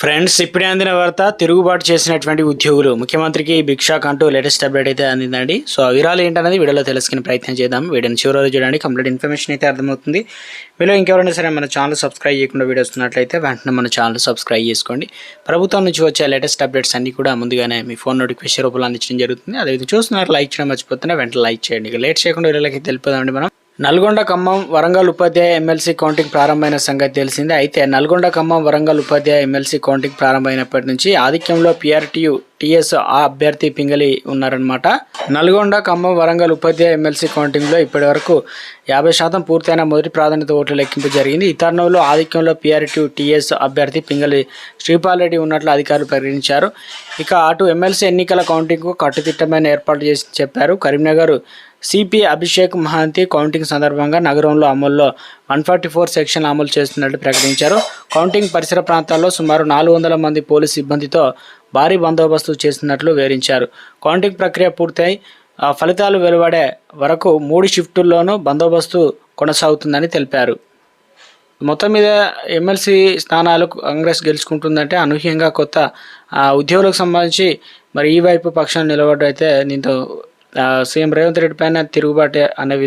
Friends ఇప్పుడే అందిన వార్త తిరుగుబాటు చేసినటువంటి ఉద్యోగులు. ముఖ్యమంత్రికి భిక్షాక్ అంటూ లేటెస్ట్ అప్డేట్ అయితే అందిందండి. సో ఆ వివరాలు ఏంటనేది వీడియోలో తెలుసుకునే ప్రయత్నం చేద్దాం. వీడియోని చివరి చూడండి కంప్లీట్ ఇన్ఫర్మేషన్ అయితే అర్థమవుతుంది. మీలో ఇంకెవరైనా సరే మన ఛానల్ సబ్స్క్రైబ్ చేయకుండా వీడియో వస్తున్నట్లయితే వెంటనే మన ఛానల్ సబ్స్క్రైబ్ చేసుకోండి. ప్రభుత్వం నుంచి వచ్చే లేటెస్ట్ అప్డేట్స్ అన్ని కూడా ముందుగానే మీ ఫోన్ నోటిఫికేషన్ రూపంలో అందించడం జరుగుతుంది. అదేవిధంగా చూస్తున్నారు లైక్ చేయడం మర్చిపోతున్నా వెంటనే లైక్ చేయండి. ఇక లేట్ చేయకుండా వీడియోలకి తెలిపోదామండి మనం. నల్గొండ ఖమ్మం వరంగల్ ఉపాధ్యాయ ఎమ్మెల్సీ కౌంటింగ్ ప్రారంభమైన సంగతి తెలిసిందే. అయితే నల్గొండ ఖమ్మం వరంగల్ ఉపాధ్యాయ ఎమ్మెల్సీ కౌంటింగ్ ప్రారంభమైనప్పటి నుంచి ఆధిక్యంలో పిఆర్టీయు టీఎస్ ఆ అభ్యర్థి పింగళి ఉన్నారనమాట నల్గొండ ఖమ్మం వరంగల్ ఉపాధ్యాయ ఎమ్మెల్సీ కౌంటింగ్లో ఇప్పటి వరకు యాభై శాతం పూర్తయిన మొదటి ప్రాధాన్యత ఓట్ల లెక్కింపు జరిగింది. ఈ తరుణంలో ఆధిక్యంలో పీఆర్టీ టీఎస్ అభ్యర్థి పింగళి శ్రీపాల్ రెడ్డి ఉన్నట్లు అధికారులు ప్రకటించారు ఇక అటు ఎమ్మెల్సీ ఎన్నికల కౌంటింగ్కు కట్టుదిట్టమైన ఏర్పాటు చేసి చెప్పారు. కరీంనగర్ సిపి అభిషేక్ మహాంతి కౌంటింగ్ సందర్భంగా నగరంలో అమల్లో వన్ ఫార్టీ ఫోర్ సెక్షన్ అమలు చేస్తున్నట్లు ప్రకటించారు. కౌంటింగ్ పరిసర ప్రాంతాల్లో సుమారు నాలుగు వందల మంది పోలీసు సిబ్బందితో భారీ బందోబస్తు చేస్తున్నట్లు వివరించారు. కౌంటింగ్ ప్రక్రియ పూర్తయి ఆ ఫలితాలు వెలువడే వరకు మూడు షిఫ్టుల్లోనూ బందోబస్తు కొనసాగుతుందని తెలిపారు. మొత్తం మీద ఎమ్మెల్సీ స్థానాలు కాంగ్రెస్ గెలుచుకుంటుందంటే అనూహ్యంగా కొత్త ఆ, ఉద్యోగులకు సంబంధించి మరి ఈ వైపు పక్షాన్ని నిలబడ్డ అయితే దీంతో సీఎం రేవంత్ రెడ్డి పైన తిరుగుబాటు అనే విధంగా